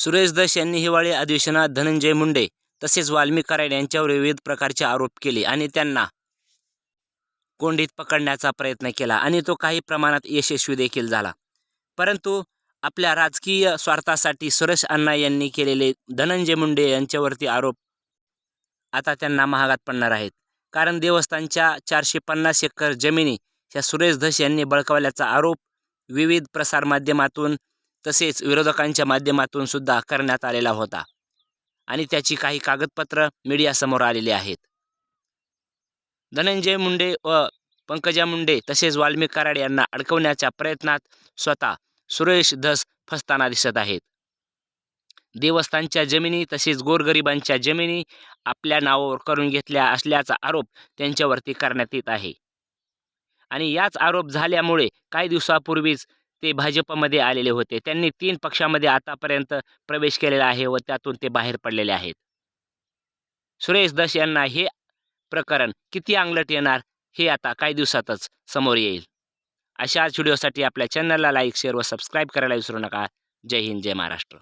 सुरेश दश यांनी हिवाळी अधिवेशनात धनंजय मुंडे तसेच वाल्मिक कराड यांच्यावर विविध प्रकारचे आरोप केले आणि त्यांना कोंडीत पकडण्याचा प्रयत्न केला आणि तो काही प्रमाणात यशस्वी देखील झाला. परंतु आपल्या राजकीय स्वार्थासाठी सुरेश अण्णा यांनी केलेले धनंजय मुंडे यांच्यावरती आरोप आता त्यांना महागात पडणार आहेत. कारण देवस्थानच्या चारशे पन्नास एकर जमिनी ह्या सुरेश धस यांनी बळकावल्याचा आरोप विविध प्रसारमाध्यमातून तसेच विरोधकांच्या माध्यमातून सुद्धा करण्यात आलेला होता. आणि त्याची काही कागदपत्र मीडियासमोर आलेली आहेत. धनंजय मुंडे व पंकजा मुंडे तसेच वाल्मिक कराड यांना अडकवण्याच्या प्रयत्नात स्वतः सुरेश धस फसताना दिसत आहेत. देवस्थानच्या जमिनी तसेच गोरगरिबांच्या जमिनी आपल्या नावावर करून घेतल्या असल्याचा आरोप त्यांच्यावरती करण्यात येत आहे. आणि याच आरोप झाल्यामुळे काही दिवसापूर्वीच ते भाजपमध्ये आलेले होते. त्यांनी तीन पक्षामध्ये आतापर्यंत प्रवेश केलेला आहे व त्यातून ते बाहेर पडलेले आहेत. सुरेश दश यांना हे प्रकरण किती अंगलट येणार हे आता काही दिवसातच समोर येईल. अशाच व्हिडिओसाठी आपल्या चॅनलला लाईक शेअर व सबस्क्राईब करायला विसरू नका. जय हिंद जय महाराष्ट्र.